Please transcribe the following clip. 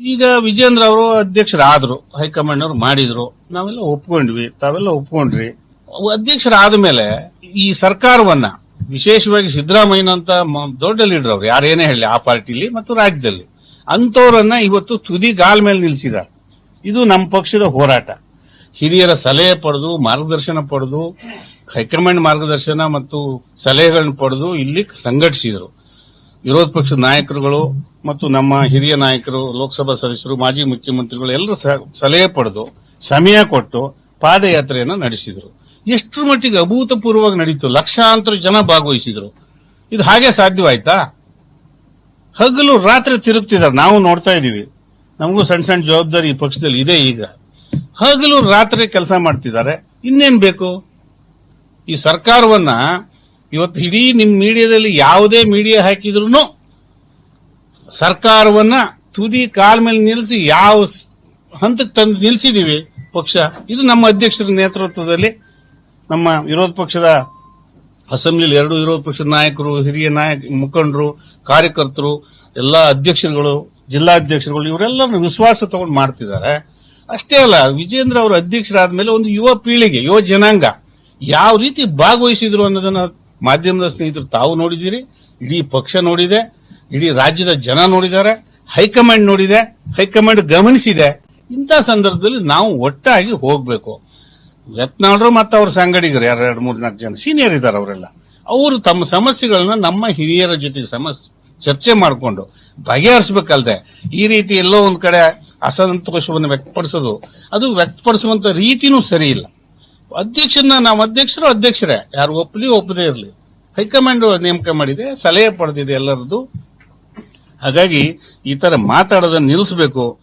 ಈಗ ವಿಜೇಂದ್ರ ಅವರು ಅಧ್ಯಕ್ಷರಾದ್ರು, ಹೈಕಮಾಂಡ್ ಅವರು ಮಾಡಿದ್ರು. ನಾವೆಲ್ಲ ಒಪ್ಕೊಂಡ್ವಿ, ತಾವೆಲ್ಲ ಒಪ್ಕೊಂಡ್ರಿ. ಅಧ್ಯಕ್ಷರಾದ ಮೇಲೆ ಈ ಸರ್ಕಾರವನ್ನ, ವಿಶೇಷವಾಗಿ ಸಿದ್ದರಾಮಯ್ಯನಂತ ದೊಡ್ಡ ಲೀಡರ್ ಅವರು ಯಾರೇನೇ ಹೇಳಿ, ಆ ಪಾರ್ಟಿಲಿ ಮತ್ತು ರಾಜ್ಯದಲ್ಲಿ. ಅಂತವರನ್ನ ಇವತ್ತು ತುದಿ ಗಾಲ್ ಮೇಲೆ ನಿಲ್ಲಿಸಿದ್ದಾರೆ ಇದು ನಮ್ಮ ಪಕ್ಷದ ಹೋರಾಟ. ಹಿರಿಯರ ಸಲಹೆ ಪಡೆದು, ಮಾರ್ಗದರ್ಶನ ಪಡೆದು, ಹೈಕಮಾಂಡ್ ಮಾರ್ಗದರ್ಶನ ಮತ್ತು ಸಲಹೆಗಳನ್ನು ಪಡೆದು ಇಲ್ಲಿ ಸಂಘಟಿಸಿದರು. ವಿರೋಧ ಪಕ್ಷದ ನಾಯಕರುಗಳು ಮತ್ತು ನಮ್ಮ ಹಿರಿಯ ನಾಯಕರು, ಲೋಕಸಭಾ ಸದಸ್ಯರು, ಮಾಜಿ ಮುಖ್ಯಮಂತ್ರಿಗಳು ಎಲ್ಲರೂ ಸಲಹೆ ಪಡೆದು ಸಮಯ ಕೊಟ್ಟು ಪಾದಯಾತ್ರೆಯನ್ನು ನಡೆಸಿದರು. ಎಷ್ಟರ ಮಟ್ಟಿಗೆ ಅಭೂತಪೂರ್ವವಾಗಿ ನಡೀತು, ಲಕ್ಷಾಂತರ ಜನ ಭಾಗವಹಿಸಿದರು. ಇದು ಹಾಗೆ ಸಾಧ್ಯವಾಯ್ತಾ? ಹಗಲು ರಾತ್ರಿ ತಿರುಗ್ತಿದ್ದಾರೆ. ನಾವು ನೋಡ್ತಾ ಇದ್ದೀವಿ. ನಮಗೂ ಸಣ್ಣ ಸಣ್ಣ ಜವಾಬ್ದಾರಿ ಈ ಪಕ್ಷದಲ್ಲಿ ಇದೆ ಈಗ. ಹಗಲು ರಾತ್ರಿ ಕೆಲಸ ಮಾಡ್ತಿದ್ದಾರೆ. ಇನ್ನೇನ್ ಬೇಕು? ಈ ಸರ್ಕಾರವನ್ನ ಇವತ್ತು ಇಡೀ ನಿಮ್ಮ ಮೀಡಿಯಾದಲ್ಲಿ ಯಾವುದೇ ಮೀಡಿಯಾ ಹಾಕಿದ್ರು ಸರ್ಕಾರವನ್ನ ತುದಿ ಕಾಲ್ ಮೇಲೆ ನಿಲ್ಲಿಸಿ ಯಾವ ಹಂತಕ್ಕೆ ತಂದು ನಿಲ್ಲಿಸಿದೀವಿ ಪಕ್ಷ. ಇದು ನಮ್ಮ ಅಧ್ಯಕ್ಷರ ನೇತೃತ್ವದಲ್ಲಿ ನಮ್ಮ ವಿರೋಧ ಪಕ್ಷದ ಅಸೆಂಬ್ಲಿಲಿ ಎರಡು ವಿರೋಧ ಪಕ್ಷದ ನಾಯಕರು, ಹಿರಿಯ ನಾಯಕ, ಮುಖಂಡರು, ಕಾರ್ಯಕರ್ತರು, ಎಲ್ಲ ಅಧ್ಯಕ್ಷರುಗಳು, ಜಿಲ್ಲಾಧ್ಯಕ್ಷರುಗಳು ಇವರೆಲ್ಲರೂ ವಿಶ್ವಾಸ ತಗೊಂಡು ಮಾಡ್ತಿದ್ದಾರೆ. ಅಷ್ಟೇ ಅಲ್ಲ, ವಿಜೇಂದ್ರ ಅವರು ಅಧ್ಯಕ್ಷರಾದ ಮೇಲೆ ಒಂದು ಯುವ ಪೀಳಿಗೆ, ಯುವ ಜನಾಂಗ ಯಾವ ರೀತಿ ಭಾಗವಹಿಸಿದ್ರು ಅನ್ನೋದನ್ನ ಮಾಧ್ಯಮದ ಸ್ನೇಹಿತರು ತಾವು ನೋಡಿದಿರಿ ಇಡೀ ಪಕ್ಷ ನೋಡಿದೆ, ಇಡೀ ರಾಜ್ಯದ ಜನ ನೋಡಿದ್ದಾರೆ, ಹೈಕಮಾಂಡ್ ನೋಡಿದೆ, ಹೈಕಮಾಂಡ್ ಗಮನಿಸಿದೆ. ಇಂಥ ಸಂದರ್ಭದಲ್ಲಿ ನಾವು ಒಟ್ಟಾಗಿ ಹೋಗಬೇಕು. ಯತ್ನಾಳ್ರು ಮತ್ತು ಅವ್ರ ಸಂಗಡಿಗರು, ಯಾರು ಎರಡು ಮೂರು ನಾಲ್ಕು ಜನ ಸೀನಿಯರ್ ಇದ್ದಾರೆ ಅವರೆಲ್ಲ. ಅವರು ತಮ್ಮ ಸಮಸ್ಯೆಗಳನ್ನ ನಮ್ಮ ಹಿರಿಯರ ಜೊತೆ ಸಮಸ್ಯೆ ಚರ್ಚೆ ಮಾಡಿಕೊಂಡು ಬಗೆಹರಿಸಬೇಕಲ್ದೆ. ಈ ರೀತಿ ಎಲ್ಲೋ ಒಂದು ಕಡೆ ಅಸಂತೋಷವನ್ನು ವ್ಯಕ್ತಪಡಿಸೋದು, ಅದು ವ್ಯಕ್ತಪಡಿಸುವಂತ ರೀತಿನೂ ಸರಿ ಇಲ್ಲ. ಅಧ್ಯಕ್ಷನ, ನಾವು ಅಧ್ಯಕ್ಷರು ಅಧ್ಯಕ್ಷರೇ. ಯಾರು ಒಪ್ಪಲಿ ಒಪ್ಪದೇ ಇರಲಿ. ಹೈಕಮಾಂಡ್ ನೇಮಕ ಮಾಡಿದೆ, ಸಲಹೆ ಪಡೆದಿದೆ ಎಲ್ಲರದ್ದು. ಹಾಗಾಗಿ ಈ ತರ ಮಾತಾಡೋದನ್ನ ನಿಲ್ಲಿಸಬೇಕು.